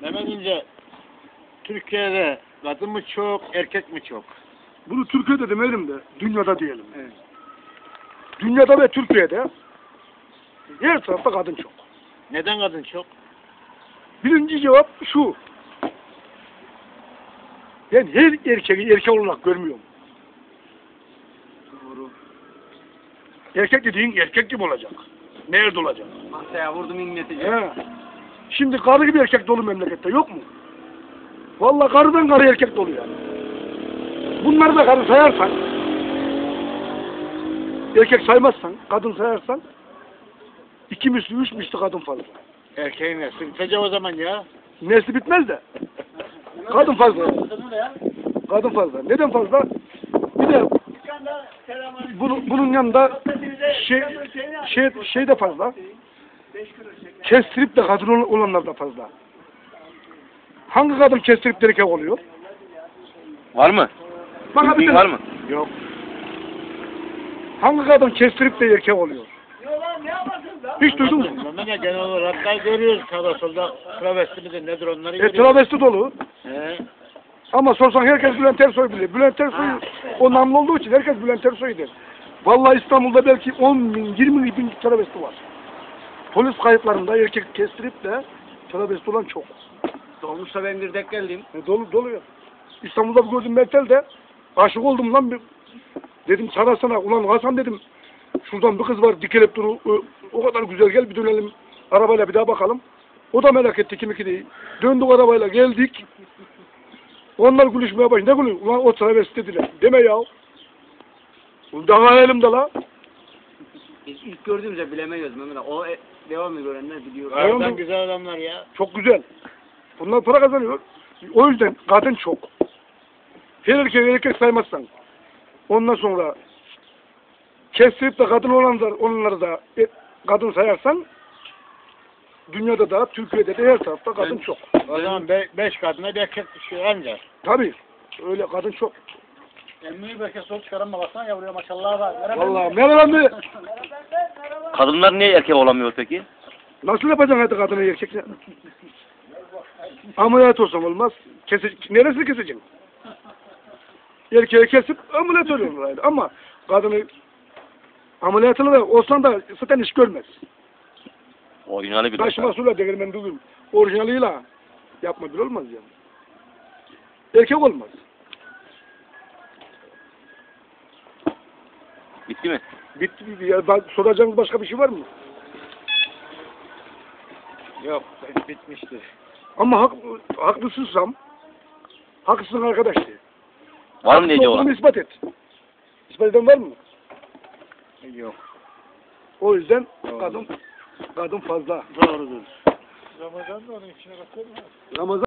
Mehmet İnce, Türkiye'de kadın mı çok, erkek mi çok? Bunu Türkiye'de demeyelim de dünyada diyelim. Dünyada ve Türkiye'de her tarafta kadın çok. Neden kadın çok? Birinci cevap şu. Ben her erkeği erkek olarak görmüyorum. Doğru. Erkek dediğin erkek gibi olacak. Nerede olacak? Masaya vurdum inletecek. He. Şimdi karı gibi erkek dolu memlekette yok mu? Vallahi karıdan karı erkek dolu yani. Bunları da karı sayarsan, erkek saymazsan, kadın sayarsan, iki misli, üç misli kadın fazla. Erkeğin nesli bitecek o zaman ya. Nesli bitmez de. Kadın fazla. Kadın fazla. Neden fazla? Bir de bunu, bunun yanında şey, şey, şey de fazla. Kestirip de kadın ol- olanlar da fazla. Hangi kadın kestirip de erkek oluyor? Var mı? Tane- var mı? Yok. Hangi kadın kestirip de erkek oluyor? Hiç duydun mu? Ya genel olarak da görüyoruz sağda solda travesti midir nedir onları E, görüyoruz. travesti dolu. He. Ama sorsan herkes Bülent Ersoy bilir. Bülent Ersoy o namlı olduğu için herkes Bülent Ersoy der. Vallahi İstanbul'da belki 10 bin, 20 bin travesti var. Polis kayıtlarında erkek kestirip de travesti olan çok. Dolmuşta ben bir denk geldim. E, dolu dolu ya. İstanbul'da bir gördüm Mertel'de. Aşık oldum lan bir. Dedim sarasana. Ulan Hasan dedim. Şuradan bir kız var dikelip duru. O, o kadar güzel gel bir dönelim. Arabayla bir daha bakalım. O da merak etti kimi ki değil. Döndük arabayla geldik. Onlar gülüşmeye başladı. Ne gülüyor? Ulan o travesti dediler. Deme ya. Daha hayalimde la. Biz ilk gördüğümüzde bilemeyiz Mehmet abi. O e, devamlı görenler biliyor. Aynen. Harbiden güzel adamlar ya. Çok güzel. Bunlar para kazanıyor. O yüzden kadın çok. Her erkek erkek saymazsan. Ondan sonra kestirip de kadın olanlar, onları da e, kadın sayarsan dünyada da Türkiye'de de her tarafta kadın çok. O zaman be, beş kadına bir erkek düşüyor ancak. Tabii. Öyle kadın çok. Emmiyi belki sol çıkaran baksana yavruya maşallah var. Vallahi merhaba anne. Kadınlar niye erkek olamıyor peki? Nasıl yapacaksın hadi kadını erkekle? Ameliyat olsam olmaz. Kese, neresini keseceksin? Erkeği kesip ameliyat oluyorlar. Ama kadını ameliyatını da olsan da zaten iş görmez. Orijinali bir Taşıma suyla değirmen bugün orijinaliyle yapma bir olmaz yani. Erkek olmaz. Bitti mi? Bitti bitti. Ya, ben- soracağınız başka bir şey var mı? Yok bitmiştir. Ama hak, haklısınsam haklısın arkadaş. Var mı diyeceği olan? ispat et. İspat eden var mı? Yok. O yüzden kadın kadın fazla. Doğrudur. Ramazan da onun içine bakıyor mu? Ramazan